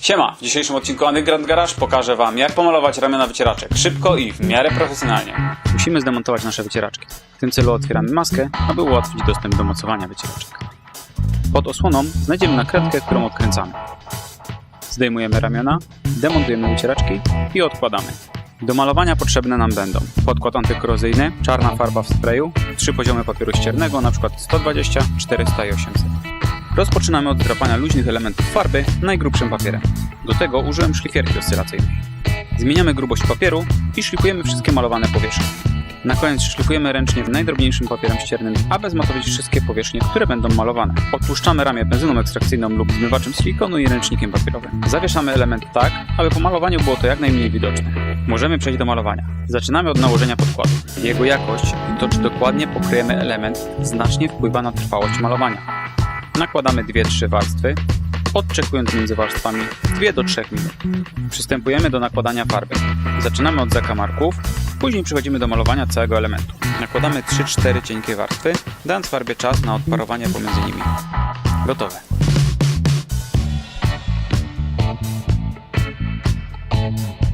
Siema! W dzisiejszym odcinku Grand Garage pokażę Wam, jak pomalować ramiona wycieraczek szybko i w miarę profesjonalnie. Musimy zdemontować nasze wycieraczki. W tym celu otwieramy maskę, aby ułatwić dostęp do mocowania wycieraczek. Pod osłoną znajdziemy nakrętkę, którą odkręcamy. Zdejmujemy ramiona, demontujemy wycieraczki i odkładamy. Do malowania potrzebne nam będą podkład antykorozyjny, czarna farba w sprayu, trzy poziomy papieru ściernego, np. 120, 400 i 800. Rozpoczynamy od drapania luźnych elementów farby najgrubszym papierem. Do tego użyłem szlifierki oscylacyjnej. Zmieniamy grubość papieru i szlifujemy wszystkie malowane powierzchnie. Na koniec szlifujemy ręcznie najdrobniejszym papierem ściernym, aby zmatowić wszystkie powierzchnie, które będą malowane. Odtłuszczamy ramię benzyną ekstrakcyjną lub zmywaczem silikonu i ręcznikiem papierowym. Zawieszamy element tak, aby po malowaniu było to jak najmniej widoczne. Możemy przejść do malowania. Zaczynamy od nałożenia podkładu. Jego jakość i to, czy dokładnie pokryjemy element, znacznie wpływa na trwałość malowania nakładamy 2-3 warstwy, odczekując między warstwami 2-3 minut. Przystępujemy do nakładania farby. Zaczynamy od zakamarków, później przechodzimy do malowania całego elementu. Nakładamy 3-4 cienkie warstwy, dając farbie czas na odparowanie pomiędzy nimi. Gotowe. Thank you.